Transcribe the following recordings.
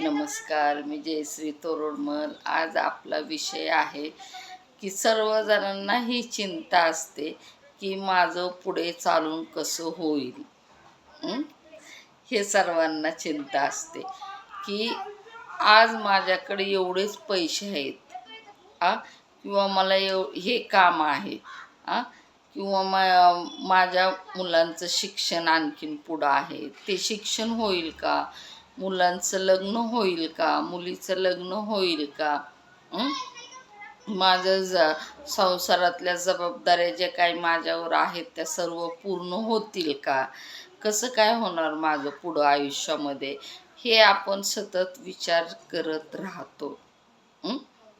नमस्कार मी जयश्री तोरडमल. आज आपला विषय आहे की सर्वजणांना ही चिंता असते की माझं पुढे चालून कसं होईल. हे सर्वांना चिंता असते की आज माझ्याकडे एवढेच पैसे आहेत आ? किंवा मला एव हे काम आहे आ? किंवा मा माझ्या मुलांचं शिक्षण आणखीन पुढं आहे. ते शिक्षण होईल का? मुलांचं लग्न होईल का? मुलीचं लग्न होईल का? माझं ज संसारातल्या जबाबदाऱ्या ज्या काही माझ्यावर आहेत त्या सर्व पूर्ण होतील का? कसं काय होणार माझं पुढं आयुष्यामध्ये? हे आपण सतत विचार करत राहतो.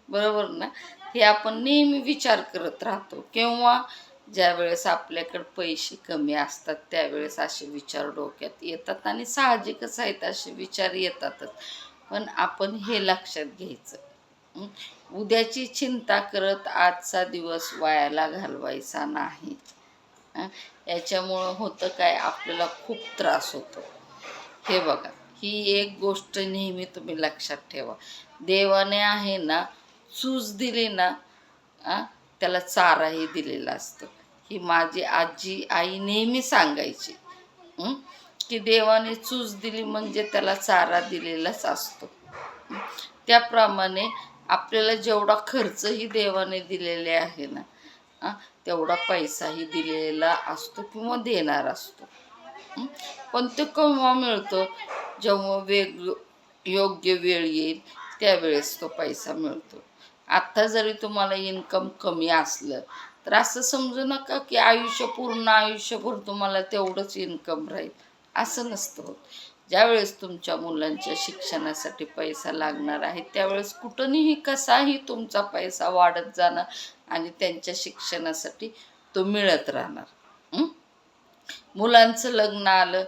बरोबर ना? हे आपण नेहमी विचार करत राहतो. किंवा ज्यावेळेस आपल्याकडे पैसे कमी असतात त्यावेळेस असे विचार डोक्यात येतात आणि साहजिकच आहेत असे विचार येतातच. पण आपण हे लक्षात घ्यायचं. उद्याची चिंता करत आजचा दिवस वायाला घालवायचा नाही. याच्यामुळं होतं काय? आपल्याला खूप त्रास होतो. हे बघा ही एक गोष्ट नेहमी तुम्ही लक्षात ठेवा. देवाने आहे ना चूज दिली ना त्याला चाराही दिलेला असतो. ही माझी आजी आई नेहमी सांगायची की देवाने चूज दिली म्हणजे त्याला चारा दिलेलाच असतो. त्याप्रमाणे आपल्याला जेवढा खर्चही देवाने दिलेले आहे ना तेवढा पैसाही दिलेला असतो किंवा देणार असतो. पण ते केव्हा मिळतो? जेव्हा वेग योग्य वेळ येईल त्यावेळेस तो पैसा मिळतो. आत्ता जरी तुम्हाला इन्कम कमी असलं तर असं समजू नका की आयुष्य पूर्ण आयुष्यभर तुम्हाला तेवढंच इन्कम राहील. असं नसतं होत. ज्यावेळेस तुमच्या मुलांच्या शिक्षणासाठी पैसा लागणार आहे त्यावेळेस कुठूनही कसाही तुमचा पैसा वाढत जाणार आणि त्यांच्या शिक्षणासाठी तो मिळत राहणार. मुलांचं लग्न आलं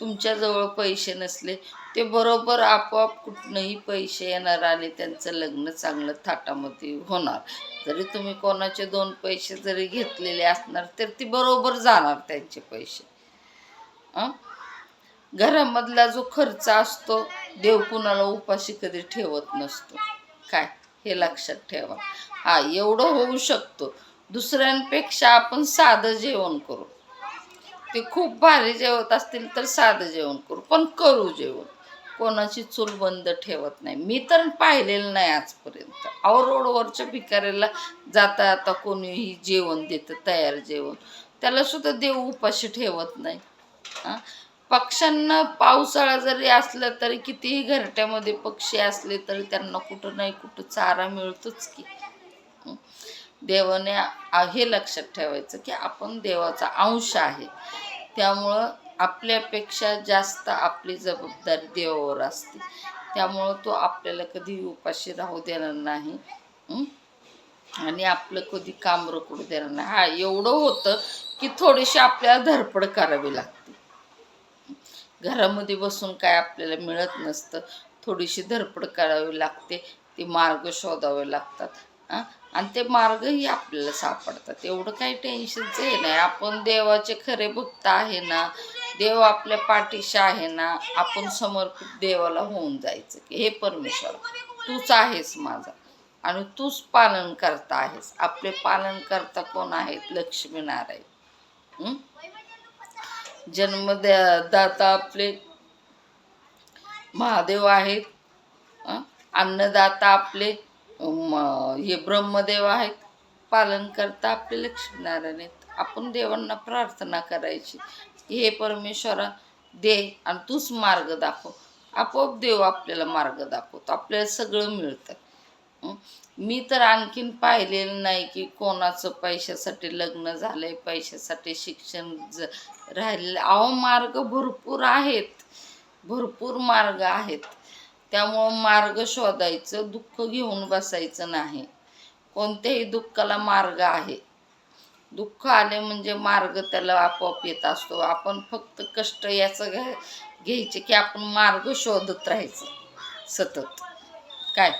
तुमच्याजवळ पैसे नसले ते बरोबर आपोआप कुठनंही पैसे येणार आणि त्यांचं लग्न चांगलं थाटामध्ये होणार. जरी तुम्ही कोणाचे दोन पैसे जरी घेतलेले असणार तर ती बरोबर जाणार त्यांचे पैसे. हां घरामधला जो खर्च असतो देव कुणाला उपाशी कधी ठेवत नसतो. काय? हे लक्षात ठेवा. हा एवढं होऊ शकतो. दुसऱ्यांपेक्षा आपण साधं जेवण करू. ते खूप भारी जेवत असतील तर साधं जेवण करू पण करू जेवण. कोणाची चूल बंद ठेवत नाही. मी तर पाहिलेलं नाही आजपर्यंत. अहो रोडवरच्या भिकाऱ्याला जाता आता कोणीही जेवण देतं तयार जेवण. त्याला सुद्धा देव उपाशी ठेवत नाही. पक्ष्यांना पावसाळा जरी असला तरी कितीही घरट्यामध्ये पक्षी असले तरी त्यांना कुठं नाही कुठं चारा मिळतोच की. देवाने हे लक्षात ठेवायचं की आपण देवाचा अंश आहे. त्यामुळं आपल्यापेक्षा जास्त आपली जबाबदारी देवावर असते. त्यामुळं तो आपल्याला कधी उपाशी राहू देणार नाही. आणि आपलं कधी काम रोकडू देणार नाही. हा एवढं होतं की थोडीशी आपल्याला धडपड करावी लागते. घरामध्ये बसून काय आपल्याला मिळत नसतं. थोडीशी धडपड करावी लागते. ते मार्ग शोधावे लागतात. हां? आणि ते मार्गही आपल्याला सापडतात. एवढं काही टेन्शनचं हे नाही. आपण देवाचे खरे भक्त आहे ना देव आपल्या पाठीशी आहे ना आपण समर्पित देवाला होऊन जायचं की हे परमेश्वर तूच आहेस माझा आणि तूच पालन करता आहेस. आपले पालन करता कोण आहेत? लक्ष्मीनारायण जन्म दाता आपले महादेव आहेत. अन्नदाता आपले हे ब्रह्मदेव आहेत. पालन करता आपले लक्ष्मीनारायण आहेत. आपण देवांना प्रार्थना करायची. की हे परमेश्वरा दे आणि तूच मार्ग दाखव. आपोआप देव आपल्याला मार्ग दाखवतो. आपल्याला सगळं मिळतं. मी तर आणखीन पाहिलेलं नाही की कोणाचं पैशासाठी लग्न झालंय पैशासाठी शिक्षण ज राहिलेलं. अहो मार्ग भरपूर आहेत. भरपूर मार्ग आहेत. त्यामुळं मार्ग शोधायचं दुःख घेऊन बसायचं नाही. कोणत्याही दुःखाला मार्ग आहे. दुःख आले म्हणजे मार्ग त्याला आपोआप येत असतो. आपण फक्त कष्ट याचं घ्या घ्यायचे की आपण मार्ग शोधत राहायचं. सतत. काय?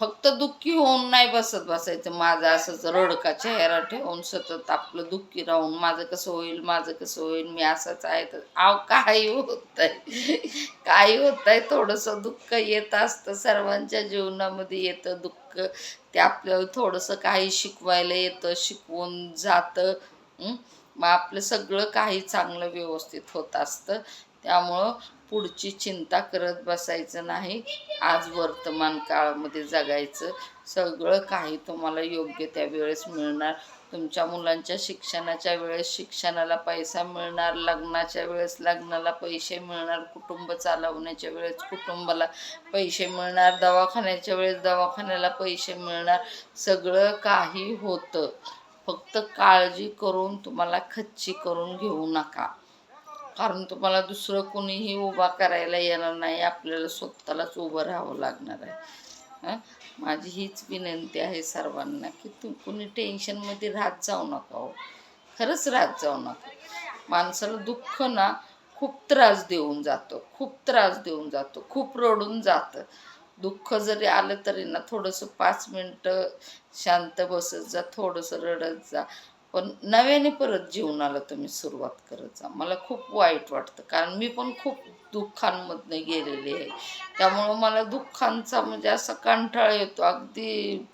फक्त दुःखी होऊन नाही बसत बसायचं. माझं असंच रडका चेहरा ठेवून सतत आपलं दुःखी राहून माझं कसं होईल माझं कसं होईल मी असंच आहे तर आव काही होत आहे काही होत आहे थोडंसं दुःख येत असतं. सर्वांच्या जीवनामध्ये येतं दुःख. ते आपल्याला थोडंसं काही शिकवायला येतं शिकवून जातं. मग आपलं सगळं काही चांगलं व्यवस्थित होत असतं. त्यामुळं पुढची चिंता करत बसायचं नाही. आज वर्तमान काळामध्ये जगायचं सगळं काही तुम्हाला योग्य त्या वेळेस मिळणार. तुमच्या मुलांच्या शिक्षणाच्या वेळेस शिक्षणाला पैसा मिळणार लग्नाच्या वेळेस लग्नाला पैसे मिळणार कुटुंब चालवण्याच्या वेळेस कुटुंबाला पैसे मिळणार दवाखान्याच्या वेळेस दवाखान्याला पैसे मिळणार. सगळं काही होतं. फक्त काळजी करून तुम्हाला खच्ची करून घेऊ नका. कारण तुम्हाला दुसरं कोणीही उभा करायला येणार नाही. आपल्याला स्वतःलाच उभं राहावं लागणार आहे. हं? माझी हीच विनंती आहे सर्वांना की तू कोणी टेन्शनमध्ये राहत जाऊ नका हो. खरंच राहत जाऊ नका. माणसाला दुःख ना खूप त्रास देऊन जातो. खूप त्रास देऊन जातो. खूप रडून जातं. दुःख जरी आलं तरी ना थोडंसं पाच मिनटं शांत बसत जा थोडंसं रडत जा. पण नव्याने परत जीवनाला तुम्ही सुरुवात करत जा. मला खूप वाईट वाटतं. कारण मी पण खूप दुःखांमधनं गेलेली आहे. त्यामुळं मला दुःखांचा म्हणजे असा कंटाळा येतो. अगदी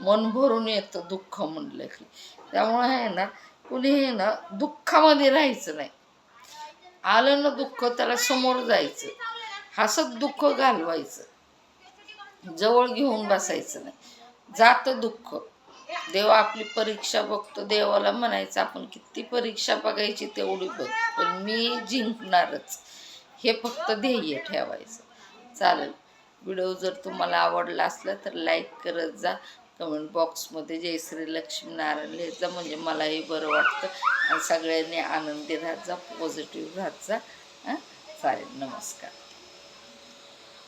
मन भरून येतं दुःख म्हणलं की. त्यामुळं आहे ना कुणी हे ना दुःखामध्ये राहायचं नाही. आलं ना दुःख त्याला समोर जायचं. हसत दुःख घालवायचं. जवळ घेऊन बसायचं नाही. जातं दुःख. देव आपली परीक्षा बघतो देवाला म्हणायचं आपण किती परीक्षा बघायची तेवढी बघ पण मी जिंकणारच. हे फक्त ध्येय ठेवायचं. चालेल. व्हिडिओ जर तुम्हाला आवडला असला तर लाईक करत जा. कमेंट बॉक्समध्ये जय श्री लक्ष्मीनारायण लिहित जा म्हणजे मलाही बरं वाटतं. आणि सगळ्यांनी आनंदी राहत जा पॉझिटिव्ह राहत जा. हां चालेल. नमस्कार.